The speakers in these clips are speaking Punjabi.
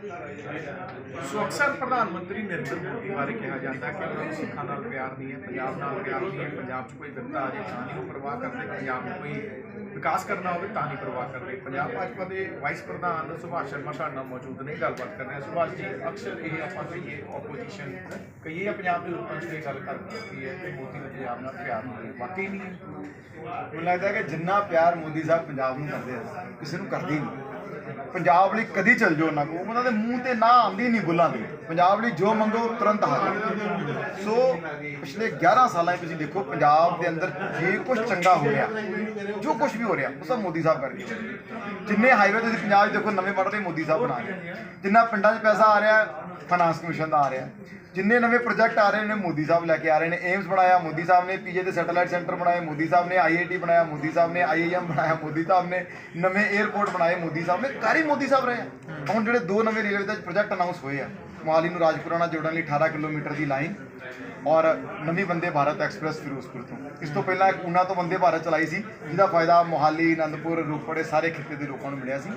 ਸੋ ਅਕਸਰ ਪ੍ਰਧਾਨ ਮੰਤਰੀ ਨਰਿੰਦਰ ਮੋਦੀ ਬਾਰੇ ਕਿਹਾ ਜਾਂਦਾ ਕਿ ਉਹਨਾਂ ਨੂੰ ਸਿੱਖਾਂ ਨਾਲ ਪਿਆਰ ਨਹੀਂ ਹੈ, ਪੰਜਾਬ ਨਾਲ ਪਿਆਰ ਨਹੀਂ ਹੈ, ਪੰਜਾਬ 'ਚ ਕੋਈ ਵਿਪਤਾ ਆ ਜੇ ਤਾਂ ਨਹੀਂ ਉਹ ਪਰਵਾਹ ਕਰਦੇ ਪੰਜਾਬ ਨੂੰ ਕੋਈ ਵਿਕਾਸ ਕਰਨਾ ਹੋਵੇ ਤਾਂ ਨਹੀਂ ਪ੍ਰਵਾਹ ਕਰਦੇ ਪੰਜਾਬ ਭਾਜਪਾ ਦੇ ਵਾਈਸ ਪ੍ਰਧਾਨ ਸੁਭਾਸ਼ ਸ਼ਰਮਾ ਸਾਡੇ ਨਾਲ ਮੌਜੂਦ ਨੇ, ਗੱਲਬਾਤ ਕਰ ਰਹੇ ਹਾਂ। ਸੁਭਾਸ਼ ਜੀ, ਅਕਸਰ ਇਹ ਆਪਾਂ ਕਹੀਏ ਆਪੋਜੀਸ਼ਨ ਕਹੀਏ ਜਾਂ ਪੰਜਾਬ ਦੇ ਲੋਕਾਂ 'ਚ ਇਹ ਗੱਲ ਕਰਦੀ ਹੈ ਕਿ ਮੋਦੀ ਨੂੰ ਪੰਜਾਬ ਨਾਲ ਪਿਆਰ ਨਹੀਂ ਵਾਕਈ ਨਹੀਂ। ਮੈਨੂੰ ਲੱਗਦਾ ਕਿ ਜਿੰਨਾ ਪਿਆਰ ਮੋਦੀ ਸਾਹਿਬ ਪੰਜਾਬ ਨੂੰ ਕਰਦੇ ਆ, ਕਿਸੇ ਨੂੰ ਕਰਦੇ ਨਹੀਂ। ਪੰਜਾਬ ਲਈ ਕਦੀ ਚੱਲ ਜਾਓ ਉਹਨਾਂ ਕੋ ਉਹਨਾਂ ਦੇ ਮੂੰਹ ਤੇ ਨਾ ਆਉਂਦੀ, ਨਹੀਂ ਬੁੱਲਾਂ ਦੀ। ਪੰਜਾਬ ਲਈ ਜੋ ਮੰਗੋ, ਤੁਰੰਤ ਹਾਜ਼ਰ ਸੋ, ਪਿਛਲੇ 11 ਸਾਲਾਂ 'ਚ ਤੁਸੀਂ ਦੇਖੋ, ਪੰਜਾਬ ਦੇ ਅੰਦਰ ਜੇ ਕੁਝ ਚੰਗਾ ਹੋ ਰਿਹਾ, ਜੋ ਕੁਝ ਵੀ ਹੋ ਰਿਹਾ, ਉਹ ਸਭ ਮੋਦੀ ਸਾਹਿਬ ਕਰਕੇ ਜਿੰਨੇ ਹਾਈਵੇ ਤੁਸੀਂ ਪੰਜਾਬ 'ਚ ਦੇਖੋ, ਨਵੇਂ ਮਾਡਲ ਦੇ ਮੋਦੀ ਸਾਹਿਬ ਬਣਾ ਰਹੇ ਜਿੰਨਾ ਪਿੰਡਾਂ 'ਚ ਪੈਸਾ ਆ ਰਿਹਾ ਫਾਈਨਾਂਸ ਕਮਿਸ਼ਨ ਦਾ ਆ ਰਿਹਾ। ਜਿੰਨੇ ਨਵੇਂ ਪ੍ਰੋਜੈਕਟ ਆ ਰਹੇ ਨੇ, ਮੋਦੀ ਸਾਹਿਬ ਲੈ ਕੇ ਆ ਰਹੇ ਨੇ। ਏਮਸ ਬਣਾਇਆ, ਮੋਦੀ ਸਾਹਿਬ ਨੇ। ਪੀਜੇ ਦੇ ਸੈਟੇਲਾਈਟ ਸੈਂਟਰ ਬਣਾਏ, ਮੋਦੀ ਸਾਹਿਬ ਨੇ। ਆਈਆਈਟੀ ਬਣਾਇਆ, ਮੋਦੀ ਸਾਹਿਬ ਨੇ। ਆਈਆਈਐਮ ਬਣਾਇਆ, ਮੋਦੀ ਸਾਹਿਬ ਨੇ। ਨਵੇਂ 에ਅਰਪੋਰਟ ਬਣਾਏ, ਮੋਦੀ ਸਾਹਿਬ ਨੇ। ਕਰ ਹੀ ਮੋਦੀ ਸਾਹਿਬ ਰਹੇ ਆ। ਹੁਣ ਜਿਹੜੇ ਦੋ ਨਵੇਂ ਰੇਲਵੇ ਦੇ ਪ੍ਰੋਜੈਕਟ ਅਨਾਉਂਸ ਹੋਏ ਆ, ਮੋਹਾਲੀ ਨੂੰ ਰਾਜਪੁਰਾ ਨਾਲ ਜੋੜਨ ਲਈ 18 ਕਿਲੋਮੀਟਰ ਦੀ ਲਾਈਨ ਔਰ ਨਵੀਂ ਵੰਦੇ ਭਾਰਤ ਐਕਸਪ੍ਰੈਸ ਫਿਰੋਜ਼ਪੁਰ ਤੋਂ। ਇਸ ਤੋਂ ਪਹਿਲਾਂ ਇੱਕ ਊਨਾ ਤੋਂ ਵੰਦੇ ਭਾਰਤ ਚਲਾਈ ਸੀ, ਜਿਹਦਾ ਫਾਇਦਾ ਮੋਹਾਲੀ ਆਨੰਦਪੁਰ ਰੂਪੜ, ਸਾਰੇ ਖਿੱਤੇ ਦੇ ਲੋਕਾਂ ਨੂੰ ਮਿਲਿਆ ਸੀ।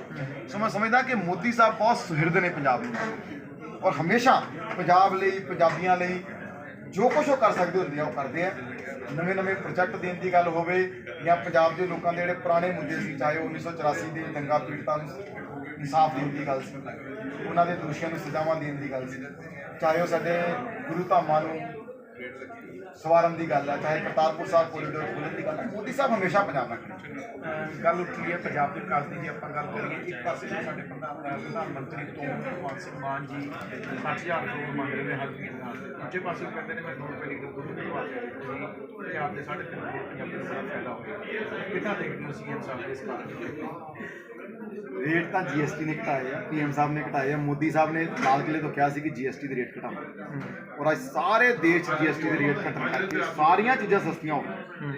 ਸੋ ਮੈਂ ਸਮਝਦਾ ਕਿ ਮੋਦੀ ਸਾਹਿਬ ਬਹੁਤ ਸੁਹਿਰਦ ਨੇ ਪੰਜਾਬ ਨੂੰ। ਔਰ ਹਮੇਸ਼ਾ ਪੰਜਾਬ ਲਈ, ਪੰਜਾਬੀਆਂ ਲਈ ਜੋ ਕੁਝ ਉਹ ਕਰ ਸਕਦੇ ਹੁੰਦੇ ਆ, ਉਹ ਕਰਦੇ ਆ। ਨਵੇਂ ਨਵੇਂ ਪ੍ਰੋਜੈਕਟ ਦੇਣ ਦੀ ਗੱਲ ਹੋਵੇ ਜਾਂ ਪੰਜਾਬ ਦੇ ਲੋਕਾਂ ਦੇ ਜਿਹੜੇ ਪੁਰਾਣੇ ਮੁੱਦੇ ਸੀ, ਚਾਹੇ ਉਹ 1984 ਦੇ ਦੰਗਾ ਪੀੜਤਾਂ ਨੂੰ ਇਨਸਾਫ ਦੇਣ ਦੀ ਗੱਲ ਸੀ। ਉਹਨਾਂ ਦੇ ਦੋਸ਼ੀਆਂ ਨੂੰ ਸਜ਼ਾਵਾਂ ਦੇਣ ਦੀ ਗੱਲ ਸੀ। ਚਾਹੇ ਉਹ ਸਾਡੇ ਗੁਰੂ ਧਾਮਾਂ ਨੂੰ ਸਵਾਰਨ ਦੀ ਗੱਲ ਹੈ ਚਾਹੇ ਕਰਤਾਰਪੁਰ ਸਾਹਿਬ ਕੋਰੀਡੋਰ ਖੋਲ੍ਹਣ ਦੀ ਗੱਲ ਹੈ ਮੋਦੀ ਸਾਹਿਬ ਹਮੇਸ਼ਾ ਪੰਜਾਬ ਨਾਲ ਖੜੇ ਨੇ। ਅਹ, ਗੱਲ ਉੱਠੀ ਹੈ ਪੰਜਾਬ ਦੇ ਵਿਕਾਸ ਦੀ, ਜੇ ਆਪਾਂ ਗੱਲ ਕਰੀਏ, ਇੱਕ ਪਾਸੇ ਸਾਡੇ ਪ੍ਰਧਾਨ ਮੰਤਰੀ ਤੋਂ ਭਗਵੰਤ ਸਿੰਘ ਮਾਨ ਜੀ 6000 ਕਰੋੜ ਮੰਗ ਰਹੇ ਨੇ ਹਰ ਮਹੀਨੇ ਨਾਲ ਦੂਜੇ ਪਾਸੇ ਕਹਿੰਦੇ ਨੇ, ਮੈਂ 2 ਰੁਪਏ ਲੀਟਰ ਦੁੱਧ ਦਿਲਵਾ ਕੇ ਤੁਸੀਂ ਪੰਜਾਬ ਦੇ 3.5 ਕਰੋੜ ਪੰਜਾਬੀ ਨੂੰ ਫਾਇਦਾ ਹੋਵੇਗਾ ਕਿੱਦਾਂ ਦੇਖਦੇ ਹੋ ਸੀਐਮ ਸਾਹਿਬ ਇਸ ਕਾਰਨ? ਰੇਟ ਤਾਂ ਜੀਐਸਟੀ ਨੇ ਘਟਾਏ ਆ ਪੀਐਮ ਸਾਹਿਬ ਨੇ ਘਟਾਏ ਆ ਮੋਦੀ ਸਾਹਿਬ ਨੇ ਲਾਲ ਕਿਲੇ ਤੋਂ ਕਿਹਾ ਸੀ ਕਿ ਜੀਐਸਟੀ ਦੇ ਰੇਟ ਘਟਾਵਾਂਗੇ ਔਰ ਅੱਜ ਸਾਰੇ ਦੇਸ਼ 'ਚ ਜੀਐਸਟੀ ਦੇ ਰੇਟ ਘਟਣ ਕਰਕੇ ਸਾਰੀਆਂ ਚੀਜ਼ਾਂ ਸਸਤੀਆਂ ਹੋ ਗਈਆਂ।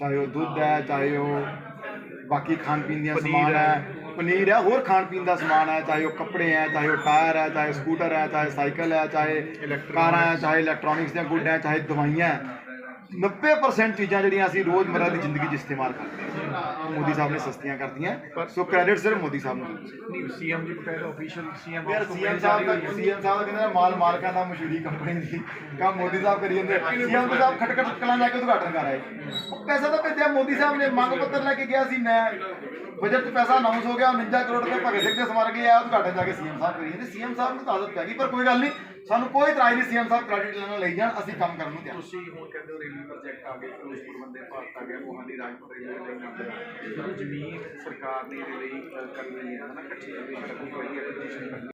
ਚਾਹੇ ਉਹ ਦੁੱਧ ਹੈ ਚਾਹੇ ਉਹ ਬਾਕੀ ਖਾਣ ਪੀਣ ਦੀਆਂ ਸਮਾਨ ਹੈ ਪਨੀਰ ਹੈ ਹੋਰ ਖਾਣ ਪੀਣ ਦਾ ਸਮਾਨ ਹੈ ਚਾਹੇ ਉਹ ਕੱਪੜੇ ਹੈ ਚਾਹੇ ਉਹ ਟਾਇਰ ਹੈ ਚਾਹੇ ਸਕੂਟਰ ਹੈ ਚਾਹੇ ਸਾਈਕਲ ਹੈ ਚਾਹੇ ਕਾਰਾਂ ਹੈ ਚਾਹੇ ਇਲੈਕਟ੍ਰੋਨਿਕਸ ਦੀਆਂ ਗੁੱਡ ਹੈ ਚਾਹੇ ਦਵਾਈਆਂ ਹੈ। 90% ਚੀਜ਼ਾਂ ਜਿਹੜੀਆਂ ਅਸੀਂ ਰੋਜ਼ਮਰਰਾ ਦੀ ਜ਼ਿੰਦਗੀ 'ਚ ਇਸਤੇਮਾਲ ਕਰਦੇ ਹਾਂ। ਮੋਦੀ ਸਾਹਿਬ ਨੇ ਸਸਤੀਆਂ ਕਰਤੀਆਂ ਸੋ ਕ੍ਰੈਡਿਟ ਸਿਰਫ ਮੋਦੀ ਸਾਹਿਬ ਨੂੰ ਨਹੀਂ ਸੀਐਮ ਜੀ ਬਕਾਇਦਾ ਅਫੀਸ਼ੀਅਲ ਸੀਐਮ ਯਾਰ ਸੀਐਮ ਸਾਹਿਬ ਦਾ ਸੀਐਮ ਸਾਹਿਬ ਕਹਿੰਦੇ ਨੇ ਮਾਲ ਮਾਲਕਾਂ ਦਾ ਮਸ਼ਹੂਰੀ ਕੰਪਨੀ ਦੀ ਕੰਮ ਮੋਦੀ ਸਾਹਿਬ ਕਰੀ ਜਾਂਦੇ ਸੀਐਮ ਸਾਹਿਬ ਖਟ ਖਟ ਕਲਾਂ ਜਾ ਕੇ ਉਦਘਾਟਨ ਕਰ ਆਏ। ਉਹ ਪੈਸਾ ਤਾਂ ਭੇਜਿਆ ਮੋਦੀ ਸਾਹਿਬ ਨੇ ਮੰਗ ਪੱਤਰ ਲੈ ਕੇ ਗਿਆ ਸੀ ਮੈਂ। ਬਜਟ 'ਚ ਪੈਸਾ ਅਨਾਉਂਸ ਹੋ ਗਿਆ 49 ਕਰੋੜ ਰੁਪਏ ਭਗਤ ਸਿੰਘ ਦੇ ਸਮਾਰਕ ਲਈ ਆਇਆ ਉਦਘਾਟਨ ਜਾ ਕੇ ਸੀਐਮ ਸਾਹਿਬ ਕਰੀ ਜਾਂਦੇ। ਸੀਐਮ ਸਾਹਿਬ ਨੂੰ ਤਾਂ ਆਦਤ ਪੈ ਗਈ ਪਰ ਕੋਈ ਗੱਲ ਨਹੀਂ ਸਾਨੂੰ ਕੋਈ ਇਤਰਾਜ਼ ਨਹੀਂ ਸੀਐਮ ਸਾਹਿਬ ਕ੍ਰੈਡਿਟ ਲੈਣਾ ਲਈ ਜਾਣ ਅਸੀਂ ਕੰਮ ਕਰਨ ਨੂੰ ਤਿਆਰ। ਤੁਸੀਂ ਹੁਣ ਕਹਿੰਦੇ ਹੋ ਰੇਲਵੇ ਪ੍ਰੋਜੈਕਟ ਆ ਗਏ ਫਿਰੋਜ਼ਪੁਰ ਬੰਦੇ ਭਾਰਤ ਆ ਗਿਆ ਮੋਹਾਲੀ ਰਾਜਪੁਰ ਰੇਲਵੇ ਲਾਈਨ ਆ ਗਈ। ਜ਼ਮੀਨ ਸਰਕਾਰ ਨੇ ਇਹਦੇ ਲਈ ਅਹ, ਕਰਨੀ ਹੈ ਹਨਾ ਕੱਚੀ ਜ਼ਮੀਨ ਦਾ ਕੋਈ ਐਪਲੀਕੇਸ਼ਨ ਕਰਨੀ